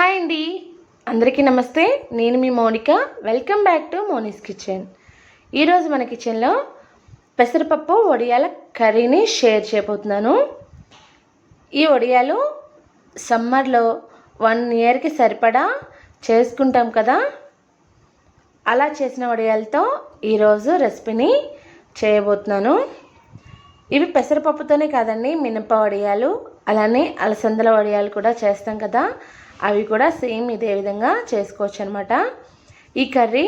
Hi అండి. అందరికీ నమస్తే. నేను మీ Mounika. Welcome back to Moni's kitchen ఈరోజు మన కిచెన్లో పెసరపప్పు వడియాల కర్రీని షేర్ చేయబోతున్నాను. ఈ వడియాలు సమ్మర్లో వన్ ఇయర్కి సరిపడా చేసుకుంటాం కదా? అలా చేసిన వడియాలతో ఈరోజు రెసిపీని చేయబోతున్నాను. ఇవి పెసరపప్పుతోనే కాదండి మినప వడియాలు అలానే అలసందల వడియాలు కూడా చేస్తాం కదా? అవి కూడా సేమ్ ఇదే విధంగా చేసుకోవచ్చు అనమాట ఈ కర్రీ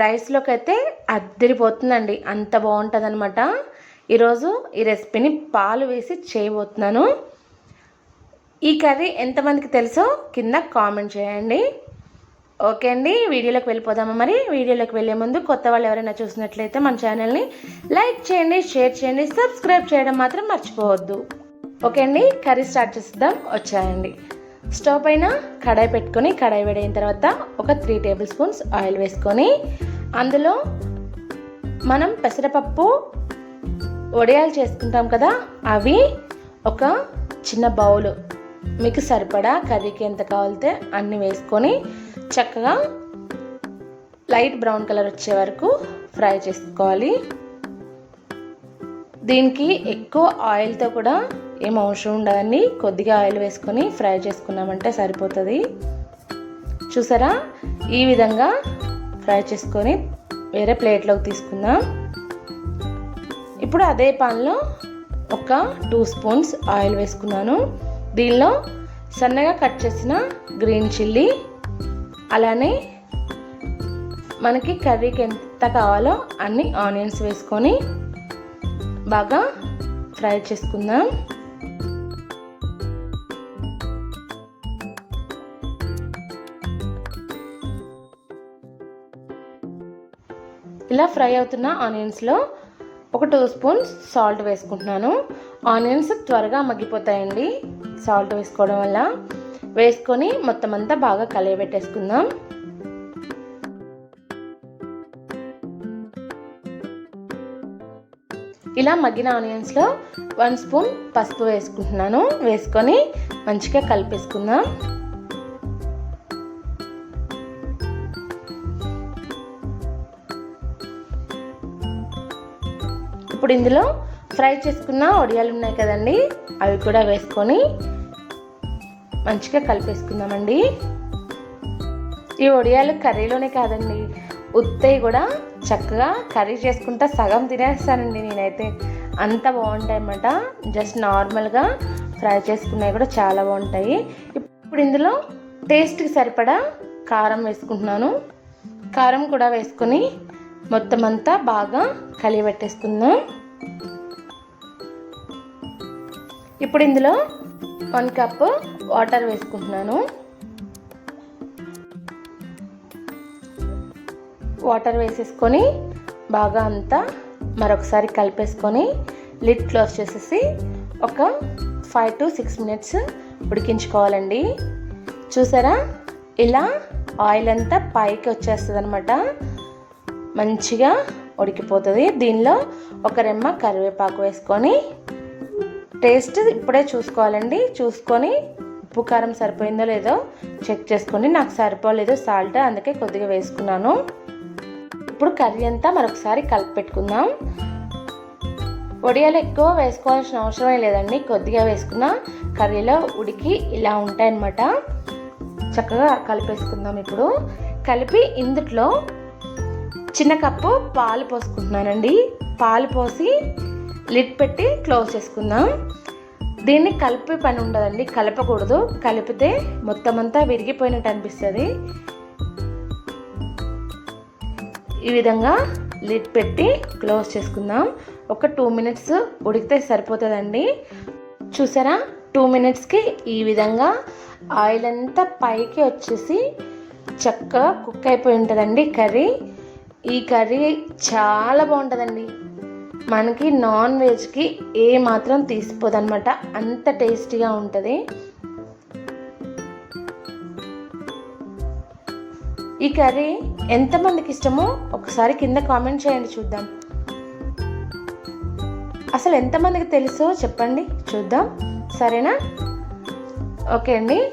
రైస్లోకి అయితే అద్దరిపోతుందండి. అంత బాగుంటుంది అనమాట ఈరోజు ఈ రెసిపీని పాలు వేసి చేయబోతున్నాను. ఈ కర్రీ ఎంతమందికి తెలుసో కింద కామెంట్ చేయండి. ఓకే అండి వీడియోలోకి వెళ్ళిపోదామా మరి? వీడియోలోకి వెళ్ళే ముందు కొత్త వాళ్ళు ఎవరైనా చూసినట్లయితే మన ఛానల్ని లైక్ చేయండి షేర్ చేయండి సబ్స్క్రైబ్ చేయడం మాత్రం మర్చిపోవద్దు. ఓకే అండి కర్రీ స్టార్ట్ చేద్దాం వచ్చాయండి. స్టవ్ పైన కడాయి పెట్టుకొని కడాయి వేడైన తర్వాత ఒక త్రీ టేబుల్ స్పూన్స్ ఆయిల్ వేసుకొని అందులో మనం పెసరపప్పు వడియాలు చేసుకుంటాం కదా అవి ఒక చిన్న బౌల్. మీకు సరిపడా కర్రీకి ఎంత కావాలితే అన్ని వేసుకొని చక్కగా లైట్ బ్రౌన్ కలర్ వచ్చే వరకు ఫ్రై చేసుకోవాలి. దీనికి ఎక్కువ ఆయిల్తో కూడా ఏం అవసరం ఉండదండి కొద్దిగా ఆయిల్ వేసుకొని ఫ్రై చేసుకున్నామంటే సరిపోతుంది. చూసారా? ఈ విధంగా ఫ్రై చేసుకొని వేరే ప్లేట్లోకి తీసుకుందాం. ఇప్పుడు అదే పాన్లో ఒక టూ స్పూన్స్ ఆయిల్ వేసుకున్నాను. దీనిలో సన్నగా కట్ చేసిన గ్రీన్ చిల్లీ అలానే మనకి కర్రీకి ఎంత కావాలో అన్ని ఆనియన్స్ వేసుకొని బాగా ఫ్రై చేసుకుందాం. ఇలా ఫ్రై అవుతున్న ఆనియన్స్లో ఒక టూ స్పూన్స్ సాల్ట్ వేసుకుంటున్నాను. ఆనియన్స్ త్వరగా మగ్గిపోతాయండి. సాల్ట్ వేసుకోవడం వల్ల వేసుకొని మొత్తం అంతా బాగా కలియబెట్టేసుకుందాం. ఇలా మగ్గిన ఆనియన్స్లో వన్ స్పూన్ పసుపు వేసుకుంటున్నాను. వేసుకొని మంచిగా కలిపేసుకుందాం. ఇప్పుడు ఇందులో ఫ్రై చేసుకున్న వడియాలు ఉన్నాయి కదండి. అవి కూడా వేసుకొని మంచిగా కలిపేసుకుందామండి. ఈ వడియాలు కర్రీలోనే కాదండి. ఉత్తయి కూడా చక్కగా కర్రీ చేసుకుంటా సగం తినేస్తానండి నేనైతే. అంత బాగుంటాయి అన్నమాట జస్ట్ నార్మల్గా ఫ్రై చేసుకున్నవి కూడా చాలా బాగుంటాయి. ఇప్పుడు ఇందులో టేస్ట్కి సరిపడా కారం వేసుకుంటున్నాను. కారం కూడా వేసుకొని మొత్తం అంతా బాగా కలియబెట్టేసుకుందాం. ఇప్పుడు ఇందులో వన్ కప్ వాటర్ వేసుకుంటున్నాను. వాటర్ వేసేసుకొని బాగా అంతా మరొకసారి కలిపేసుకొని లిడ్ క్లోజ్ చేసేసి ఒక ఫైవ్ టు సిక్స్ మినిట్స్ ఉడికించుకోవాలండి. చూసారా? ఇలా ఆయిల్ అంతా పైకి వచ్చేస్తుంది అనమాట మంచిగా ఉడికిపోతుంది. దీనిలో ఒక రెమ్మ కరివేపాకు వేసుకొని టేస్ట్ ఇప్పుడే చూసుకోవాలండి. చూసుకొని ఉప్పు కారం సరిపోయిందో లేదో చెక్ చేసుకోండి నాకు సరిపోలేదు సాల్ట్ అందుకే కొద్దిగా వేసుకున్నాను. ఇప్పుడు కర్రీ అంతా మరొకసారి కలిపి పెట్టుకుందాం. వడియాలు ఎక్కువ వేసుకోవాల్సిన అవసరమే లేదండి. కొద్దిగా వేసుకున్న కర్రీలో ఉడికి ఇలా ఉంటాయన్నమాట. చక్కగా కలిపేసుకుందాం ఇప్పుడు. కలిపి ఇందుట్లో చిన్న కప్పు పాలు పోసుకుంటున్నానండి. పాలు పోసి లిడ్ పెట్టి క్లోజ్ చేసుకుందాం. దీన్ని కలిపే పని ఉండదండి కలపకూడదు. కలిపితే మొత్తం అంతా విరిగిపోయినట్టు అనిపిస్తుంది. ఈ విధంగా లిడ్ పెట్టి క్లోజ్ చేసుకుందాం. ఒక టూ మినిట్స్ ఉడికితే సరిపోతుందండి. చూసారా? టూ మినిట్స్కి ఈ విధంగా ఆయిల్ అంతా పైకి వచ్చేసి చక్కగా కుక్ అయిపోయి ఉంటుందండి కర్రీ. ఈ కర్రీ చాలా బాగుంటుందండి. మనకి నాన్ వెజ్కి ఏ మాత్రం తీసిపోదన్నమాట అంత టేస్టీగా ఉంటుంది. ఈ కర్రీ ఎంతమందికి ఇష్టమో ఒకసారి కింద కామెంట్ చేయండి చూద్దాం. అసలు ఎంతమందికి తెలుసో చెప్పండి చూద్దాం. సరేనా? ఓకే అండి.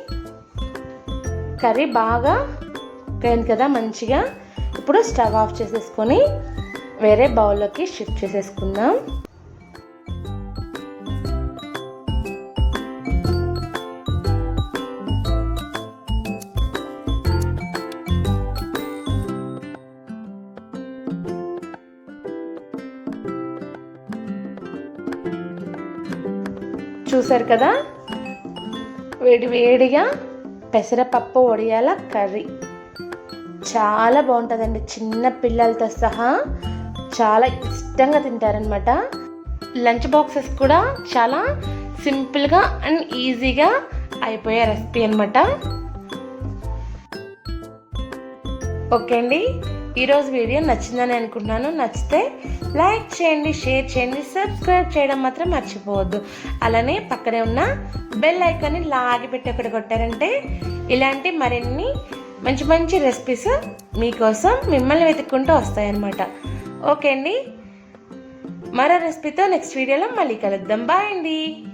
కర్రీ బాగా అయింది కదా మంచిగా. ఇప్పుడు స్టవ్ ఆఫ్ చేసేసుకొని వేరే బౌల్లోకి షిఫ్ట్ చేసేసుకుందాం. చూసారు కదా? వేడి వేడిగా పెసరపప్పు వడియాల కర్రీ. చాలా బాగుంటుందండి. చిన్న పిల్లలతో సహా చాలా ఇష్టంగా తింటారనమాట లంచ్ బాక్సెస్ కూడా చాలా సింపుల్గా అండ్ ఈజీగా అయిపోయే రెసిపీ అనమాట ఓకే అండి. ఈరోజు వీడియో నచ్చిందని అనుకుంటున్నాను. నచ్చితే లైక్ చేయండి షేర్ చేయండి సబ్స్క్రైబ్ చేయడం మాత్రం మర్చిపోవద్దు. అలానే పక్కనే ఉన్న బెల్ ఐకాన్ని లాగి పెట్టి ఒకటి కొట్టారంటే ఇలాంటి మరిన్ని మంచి మంచి రెసిపీస్ మీకోసం మిమ్మల్ని వెతుక్కుంటూ వస్తాయన్నమాట. ఓకే అండి. మరో రెసిపీతో నెక్స్ట్ వీడియోలో మళ్ళీ కలుద్దాం. బాయ్ అండి.